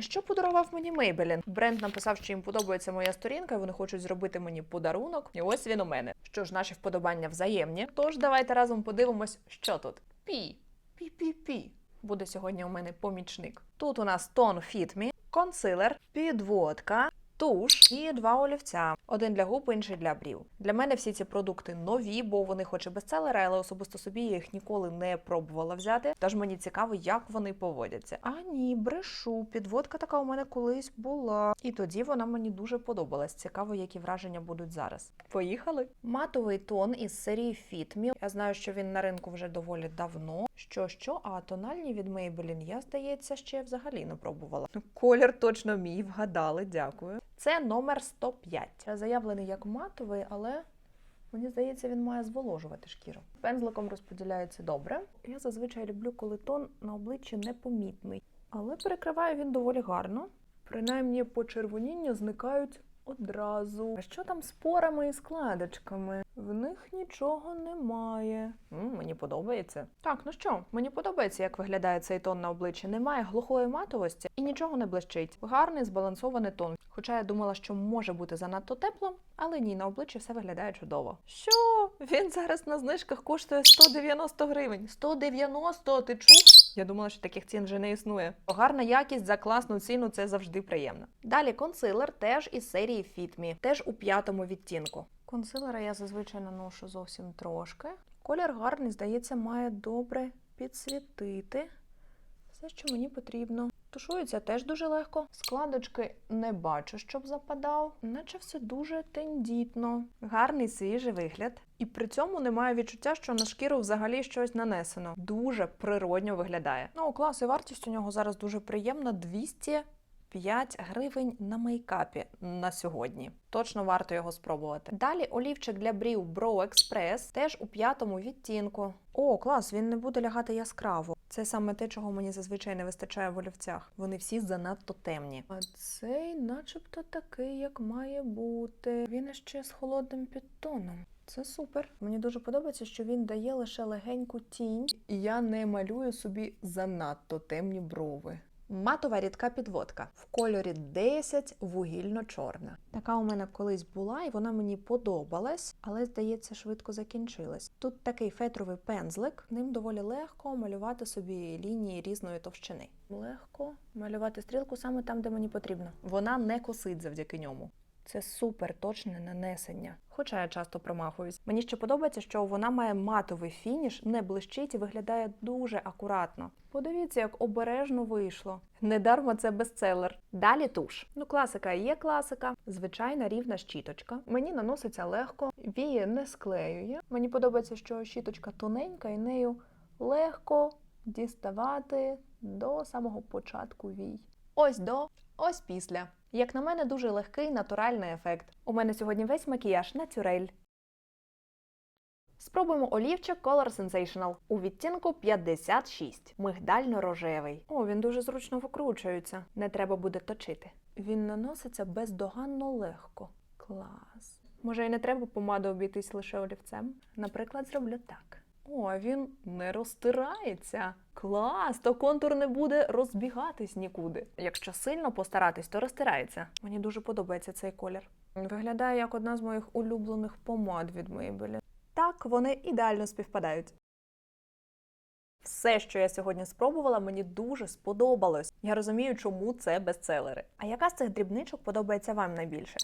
Що подарував мені Мейбелін? Бренд написав, що їм подобається моя сторінка, і вони хочуть зробити мені подарунок. І ось він у мене. Що ж, наші вподобання взаємні. Тож давайте разом подивимось, що тут. Пі. Пі-пі-пі. Буде сьогодні у мене помічник. Тут у нас тон Me, консилер, підводка, туш і два олівця. Один для губ, інший для брів. Для мене всі ці продукти нові, бо вони хоч і бестселери, але особисто собі я їх ніколи не пробувала взяти. Тож мені цікаво, як вони поводяться. А ні, брешу. Підводка така у мене колись була. І тоді вона мені дуже подобалась. Цікаво, які враження будуть зараз. Поїхали. Матовий тон із серії Fit Me. Я знаю, що він на ринку вже доволі давно. Що що, а тональні від Maybelline я, здається, ще взагалі не пробувала. Ну, Колір точно мій, вгадали, дякую. Це номер 105. Заявлений як матовий, але мені здається, він має зволожувати шкіру. Пензликом розподіляється добре. Я зазвичай люблю, коли тон на обличчі непомітний, але перекриває він доволі гарно. Принаймні, почервоніння зникають одразу. А що там з порами і складочками? В них нічого немає. М, мені подобається. Так, ну що, мені подобається, як виглядає цей тон на обличчі. Немає глухої матовості і нічого не блищить. Гарний збалансований тон. Хоча я думала, що може бути занадто тепло, але ні, на обличчі все виглядає чудово. Що? Він зараз на знижках коштує 190 гривень. 190, ти чув? Я думала, що таких цін вже не існує. Гарна якість за класну ціну це завжди приємно. Далі консилер теж із серії Fit Me, теж у п'ятому відтінку. Консилера я зазвичай наношу зовсім трошки. Колір гарний, здається, має добре підсвітити. Все, що мені потрібно. Тушується теж дуже легко. Складочки не бачу, щоб западав, наче все дуже тендітно. Гарний свіжий вигляд. І при цьому немає відчуття, що на шкіру взагалі щось нанесено. Дуже природньо виглядає. Ну, клас, і вартість у нього зараз дуже приємна 205 гривень на мейкапі на сьогодні. Точно варто його спробувати. Далі олівчик для брів Bro Express теж у п'ятому відтінку. О, клас, він не буде лягати яскраво. Це саме те, чого мені зазвичай не вистачає в олівцях. Вони всі занадто темні. А цей, начебто, такий, як має бути. Він ще з холодним підтоном. Це супер. Мені дуже подобається, що він дає лише легеньку тінь, і я не малюю собі занадто темні брови. Матова рідка підводка в кольорі 10 вугільно-чорна. Така у мене колись була, і вона мені подобалась, але здається, швидко закінчилась. Тут такий фетровий пензлик, ним доволі легко малювати собі лінії різної товщини. Легко малювати стрілку саме там, де мені потрібно. Вона не косить завдяки ньому. Це супер точне нанесення. Хоча я часто промахуюсь. Мені ще подобається, що вона має матовий фініш, не блищить і виглядає дуже акуратно. Подивіться, як обережно вийшло. Недарма це бестселер. Далі туш. Ну, класика є класика. Звичайна рівна щіточка. Мені наноситься легко, віє не склеює. Мені подобається, що щіточка тоненька і нею легко діставати до самого початку вій. Ось до, ось після. Як на мене, дуже легкий натуральний ефект. У мене сьогодні весь макіяж натюрель. Спробуємо олівчик Color Sensational у відтінку 56, мигдально-рожевий. О, він дуже зручно викручується. Не треба буде точити. Він наноситься бездоганно легко. Клас. Може, і не треба помаду обійтись лише олівцем. Наприклад, зроблю так. О, він не розтирається. Клас, то контур не буде розбігатись нікуди. Якщо сильно постаратись, то розтирається. Мені дуже подобається цей колір. Виглядає як одна з моїх улюблених помад від Maybelline. Так, вони ідеально співпадають. Все, що я сьогодні спробувала, мені дуже сподобалось. Я розумію, чому це бестселери. А яка з цих дрібничок подобається вам найбільше?